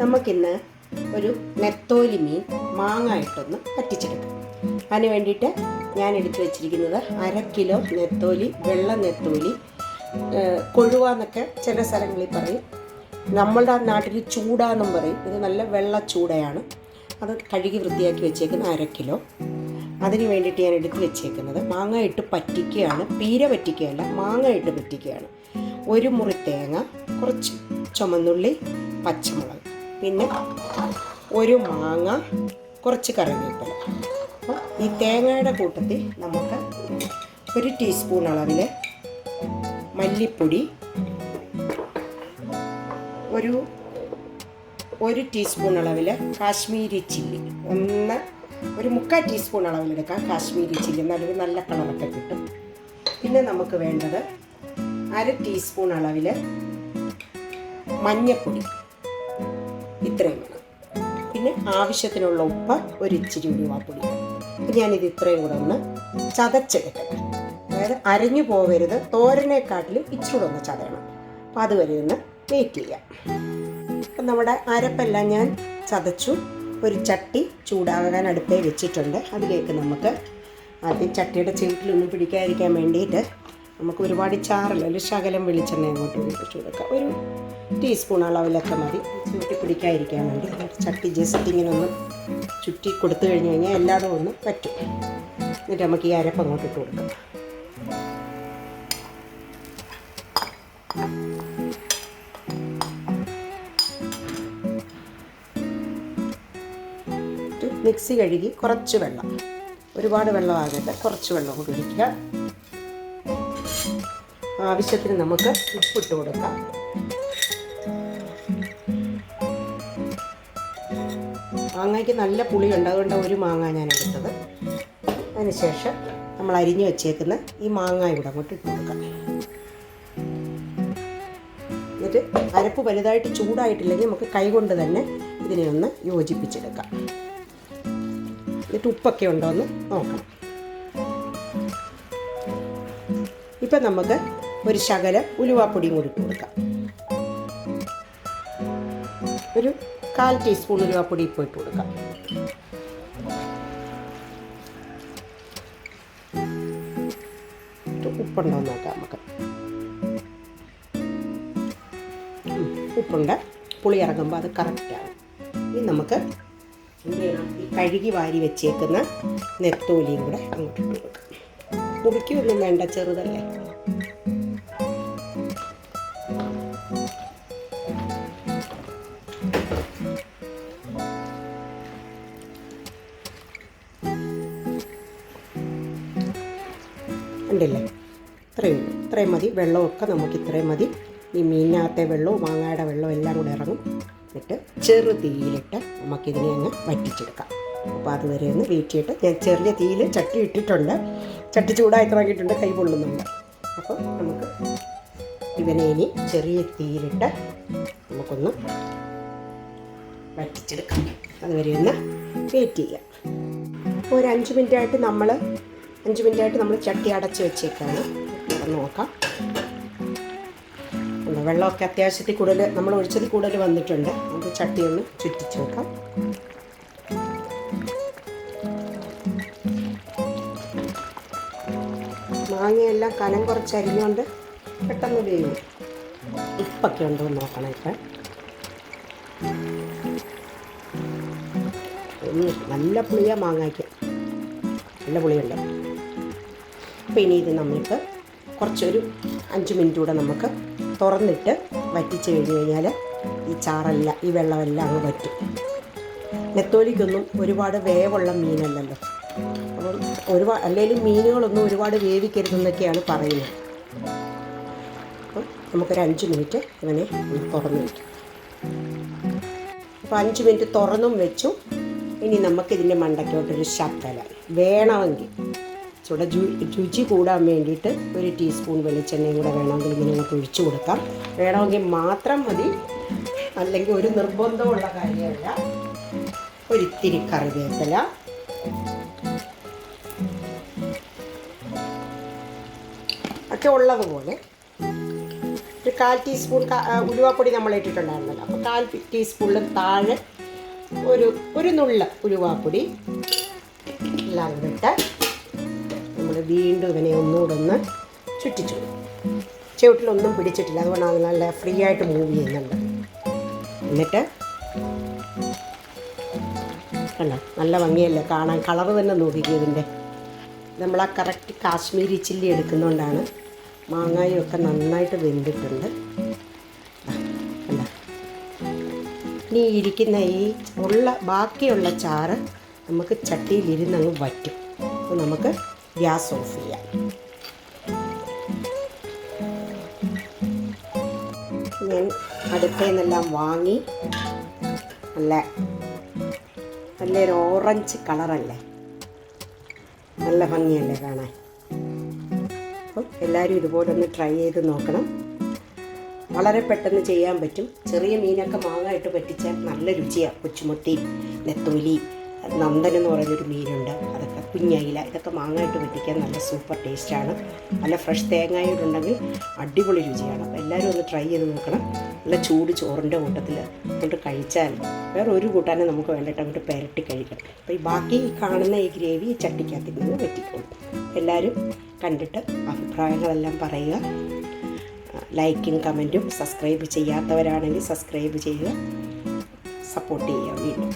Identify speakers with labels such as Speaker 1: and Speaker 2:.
Speaker 1: നമുക്കിന്ന് ഒരു നെത്തോലി മീൻ മാങ്ങ ഇട്ടൊന്ന് പറ്റിച്ചെടുക്കാം. അതിന് വേണ്ടിയിട്ട് ഞാൻ എടുത്തു വെച്ചിരിക്കുന്നത് അര കിലോ നെത്തോലി വെള്ള നെത്തോലി കൊഴുവ എന്നൊക്കെ ചില സ്ഥലങ്ങളിൽ പറയും. നമ്മളുടെ നാട്ടിൽ ചൂടാന്നും പറയും. ഇത് നല്ല വെള്ള ചൂടയാണ്. അത് കഴുകി വൃത്തിയാക്കി വെച്ചേക്കുന്ന അര കിലോ. അതിന് വേണ്ടിയിട്ട് ഞാൻ എടുത്ത് വെച്ചേക്കുന്നത് മാങ്ങ ഇട്ട് പറ്റിക്കുകയാണ് പീര പറ്റിക്കുകയല്ല മാങ്ങ ഇട്ട് പറ്റിക്കുകയാണ് ഒരു മുറി തേങ്ങ കുറച്ച് ചുമന്നുള്ളി പച്ചമുളക്. പിന്നെ ഒരു മാങ്ങ കുറച്ച് കറിവേപ്പില. അപ്പോൾ ഈ തേങ്ങയുടെ കൂട്ടത്തിൽ നമുക്ക് ഒരു ടീസ്പൂൺ അളവിൽ മല്ലിപ്പൊടി ഒരു ഒരു ടീസ്പൂൺ അളവിൽ കാശ്മീരി ചില്ലി. ഒന്ന് ഒരു മുക്കാൽ ടീസ്പൂൺ അളവിലെടുക്കാം കാശ്മീരി ചില്ലി. നല്ലൊരു നല്ല കളറൊക്കെ കിട്ടും. പിന്നെ നമുക്ക് വേണ്ടത് അര ടീസ്പൂൺ അളവിൽ മഞ്ഞൾപ്പൊടി ഇത്രയും വേണം പിന്നെ ആവശ്യത്തിനുള്ള ഉപ്പ് ഒരു ഇച്ചിരി ഉരുവാപ്പൊടി അപ്പം ഞാനിത് ഇത്രയും കൂടെ ഒന്ന് ചതച്ചെടുക്കട്ടെ. അതായത് അരഞ്ഞു പോവരുത് തോരനെക്കാട്ടിലും ഇച്ചിരി കൂടെ ഒന്ന് ചതയണം. അപ്പോൾ അതുവരെ ഒന്ന് വെയിറ്റ് ചെയ്യാം. അപ്പം നമ്മുടെ അരപ്പെല്ലാം ഞാൻ ചതച്ചു. ഒരു ചട്ടി ചൂടാകാൻ അടുപ്പേ വെച്ചിട്ടുണ്ട്. അതിലേക്ക് നമുക്ക് ആദ്യം ചട്ടിയുടെ ചീട്ടിലൊന്നും പിടിക്കാതിരിക്കാൻ വേണ്ടിയിട്ട് നമുക്ക് ഒരുപാട് ചാറില്ല. ഒരു ശകലം വെളിച്ചെണ്ണ അങ്ങോട്ട് ഒഴിച്ചു കൊടുക്കാം. ഒരു ടീസ്പൂൺ അളവിലൊക്കെ മതി. ചൂട്ടി പിടിക്കാതിരിക്കാൻ വേണ്ടി ചട്ടി ജസ്റ്റ് ഇങ്ങനെ ഒന്ന് ചുറ്റി കൊടുത്തു കഴിഞ്ഞ് കഴിഞ്ഞാൽ എല്ലാതും ഒന്ന് പറ്റും. എന്നിട്ട് നമുക്ക് ഈ അരപ്പ് അങ്ങോട്ട് ഇട്ട് കൊടുക്കാം. മിക്സി കഴുകി കുറച്ച് വെള്ളം. ഒരുപാട് വെള്ളം ആകട്ടെ കുറച്ച് വെള്ളം കൂടി ഒഴിക്കുക. ആവശ്യത്തിന് നമുക്ക് ഉപ്പിട്ട് കൊടുക്കാം. മാങ്ങയ്ക്ക് നല്ല പുളിയുണ്ട് അതുകൊണ്ട് ഒരു മാങ്ങ ഞാൻ എടുത്തത്. അതിനുശേഷം നമ്മൾ അരിഞ്ഞു വെച്ചേക്കുന്ന ഈ മാങ്ങ ഇവിടെ അങ്ങോട്ട് ഇട്ട് കൊടുക്കാം. എന്നിട്ട് അരപ്പ് വലുതായിട്ട് ചൂടായിട്ടില്ലെങ്കിൽ നമുക്ക് കൈകൊണ്ട് തന്നെ ഇതിനെ ഒന്ന് യോജിപ്പിച്ചെടുക്കാം. എന്നിട്ട് ഉപ്പൊക്കെ ഉണ്ടോ എന്ന് നോക്കണം. ഇപ്പം നമുക്ക് ഒരു ശകലം ഉലുവാപ്പൊടിയും കൂടി ഇട്ട് കൊടുക്കാം. ഒരു കാൽ ടീസ്പൂൺ ഉലുവാപ്പൊടി ഇപ്പോൾ ഇട്ട് കൊടുക്കാം. ഉപ്പുണ്ടോ നോക്കാം നമുക്ക്. ഉപ്പുണ്ട്. പുളി ഇറങ്ങുമ്പോൾ അത് കറക്റ്റാണ് ഇനി നമുക്ക് കഴുകി വാരി വെച്ചേക്കുന്ന നെത്തോലിയും കൂടെ അങ്ങോട്ട് ഇട്ട് കൊടുക്കാം. മുറിക്കൊന്നും വേണ്ട ചെറുതല്ലേ? ഇത്രയും ഉള്ളൂ. ഇത്രയും മതി. വെള്ളമൊക്കെ നമുക്ക് ഇത്രയും മതി. ഈ മീനിനകത്തെ വെള്ളവും മാങ്ങയുടെ വെള്ളവും എല്ലാം കൂടെ ഇറങ്ങും. എന്നിട്ട് ചെറു തീയിലിട്ട് നമുക്കിതിനെ അങ്ങ് വറ്റിച്ചെടുക്കാം. അപ്പോൾ അതുവരെ ഒന്ന് വീട്ടിയിട്ട് ഞാൻ ചെറിയ തീയിൽ ചട്ടി ഇട്ടിട്ടുണ്ട്. ചട്ടി ചൂടായി തുടങ്ങിയിട്ടുണ്ട് കൈ പൊള്ളുന്നുണ്ട്. അപ്പോൾ നമുക്ക് ഇവനെ ഇനി ചെറിയ തീയിലിട്ട് നമുക്കൊന്ന് വറ്റിച്ചെടുക്കാം. അതുവരെ ഒന്ന് വെയിറ്റ് ചെയ്യാം. ഒരു അഞ്ച് മിനിറ്റായിട്ട് നമ്മൾ അഞ്ച് മിനിറ്റായിട്ട് നമ്മൾ ചട്ടി അടച്ച് വെച്ചേക്കാണ്. നോക്കാം. വെള്ളമൊക്കെ അത്യാവശ്യത്തിൽ കൂടുതൽ നമ്മൾ ഒഴിച്ചതിൽ കൂടുതൽ വന്നിട്ടുണ്ട്. നമുക്ക് ചട്ടി ഒന്ന് ചുറ്റിച്ച് വെക്കാം. മാങ്ങയെല്ലാം കനം കുറച്ച് അരിഞ്ഞുകൊണ്ട് പെട്ടെന്ന് വേവും ഉപ്പൊക്കെ ഉണ്ടോ എന്ന് നോക്കണം ഇപ്പം. നല്ല പുളിയാണ് മാങ്ങയ്ക്ക്. നല്ല പുളിയുണ്ട്. അപ്പോൾ ഇനി ഇത് നമ്മൾക്ക് കുറച്ചൊരു അഞ്ച് മിനിറ്റ് കൂടെ നമുക്ക് തുറന്നിട്ട് വറ്റിച്ച് കഴിഞ്ഞ് കഴിഞ്ഞാൽ ഈ ചാറെല്ലാം ഈ വെള്ളമെല്ലാം അങ്ങ് വറ്റും. നെത്തോലിക്കൊന്നും ഒരുപാട് വേവുള്ള മീനല്ലല്ലോ. അപ്പം ഒരുപാട് അല്ലെങ്കിൽ മീനുകളൊന്നും ഒരുപാട് വേവിക്കരുതെന്നൊക്കെയാണ് പറയുന്നത്. അപ്പം നമുക്കൊരു അഞ്ച് മിനിറ്റ് ഇവനെ തുറന്ന് വയ്ക്കും. അപ്പോൾ അഞ്ച് മിനിറ്റ് തുറന്നും വെച്ചു. ഇനി നമുക്കിതിന്റെ മണ്ടയ്ക്കോട്ടൊരു ശബ്ദല വേണമെങ്കിൽ. ജു രുചി കൂടാൻ വേണ്ടിയിട്ട് ഒരു ടീസ്പൂൺ വെളിച്ചെണ്ണയും കൂടെ വേണമെങ്കിൽ ഇങ്ങനെ നമുക്ക് ഒഴിച്ചു കൊടുക്കാം. വേണമെങ്കിൽ മാത്രം മതി. അല്ലെങ്കിൽ ഒരു നിർബന്ധമുള്ള കാര്യമല്ല. ഒരിത്തിരി കറിവേപ്പില. ഒക്കെ ഉള്ളതുപോലെ ഒരു കാൽ ടീസ്പൂൺ ഉലുവാപ്പൊടി നമ്മൾ ഇട്ടിട്ടുണ്ടായിരുന്നല്ലോ. അപ്പോൾ കാൽ ടീസ്പൂണിൽ താഴെ ഒരു ഒരു നുള്ള ഉലുവാപ്പൊടി. എല്ലാം ഇട്ട് വീണ്ടും ഇവനെ ഒന്നുകൂടെ ഒന്ന് ചുറ്റിച്ചു. ചുവട്ടിലൊന്നും പിടിച്ചിട്ടില്ല. അതുകൊണ്ടാണ് നല്ല ഫ്രീ ആയിട്ട് മൂവ് ചെയ്യുന്നുണ്ട്. എന്നിട്ട് കണ്ടോ? നല്ല ഭംഗിയല്ലേ കാണാൻ? കളർ തന്നെ നോക്കിക്കുക ഇതിന്റെ. നമ്മൾ ആ കറക്റ്റ് കാശ്മീരി ചില്ലി എടുക്കുന്നതുകൊണ്ടാണ് മാങ്ങായും ഒക്കെ നന്നായിട്ട് വെന്തിട്ടുണ്ട്. ഇനി ഇരിക്കുന്ന ഈ ഉള്ള ബാക്കിയുള്ള ചാറ് നമുക്ക് ചട്ടിയിലിരുന്ന് അങ്ങ് വറ്റും. അപ്പോൾ നമുക്ക് ഗ്യാസ് ഓഫ് ചെയ്യാം ഞാൻ അടുപ്പിൽ വാങ്ങി. നല്ല നല്ലൊരു ഓറഞ്ച് കളറല്ലേ? നല്ല ഭംഗിയല്ലേ കാണാൻ. അപ്പം എല്ലാവരും ഇതുപോലെ ഒന്ന് ട്രൈ ചെയ്ത് നോക്കണം. വളരെ പെട്ടെന്ന് ചെയ്യാൻ പറ്റും. ചെറിയ മീനൊക്കെ മാങ്ങായിട്ട് പറ്റിച്ചാൽ നല്ല രുചിയാണ് കൊച്ചുമുട്ടി നെത്തോലി നന്ദൻ എന്ന് പറയുന്നൊരു മീനുണ്ട്. കുഞ്ഞയില. ഇതൊക്കെ മാങ്ങ ഇട്ട് പറ്റിക്കാൻ നല്ല സൂപ്പർ ടേസ്റ്റാണ് നല്ല ഫ്രഷ് തേങ്ങായിട്ടുണ്ടെങ്കിൽ അടിപൊളി രുചിയാണ്. അപ്പോൾ എല്ലാവരും ഒന്ന് ട്രൈ ചെയ്ത് നോക്കണം. നല്ല ചൂട് ചോറിന്റെ കൂട്ടത്തിൽ കൊണ്ട് കഴിച്ചാൽ വേറെ ഒരു കൂട്ടാനും നമുക്ക് വേണ്ടിയിട്ട് അങ്ങോട്ട് പെരട്ടി കഴിക്കണം അപ്പോൾ ഈ ബാക്കി കാണുന്ന ഈ ഗ്രേവി ഈ ചട്ടിക്കകത്തിൽ നിന്ന് വെറ്റിക്കോളും എല്ലാവരും കണ്ടിട്ട് അഭിപ്രായങ്ങളെല്ലാം പറയുക. ലൈക്കും കമന്റും സബ്സ്ക്രൈബ് ചെയ്യാത്തവരാണെങ്കിൽ സബ്സ്ക്രൈബ് ചെയ്യുക. സപ്പോർട്ട് ചെയ്യുക വീണ്ടും.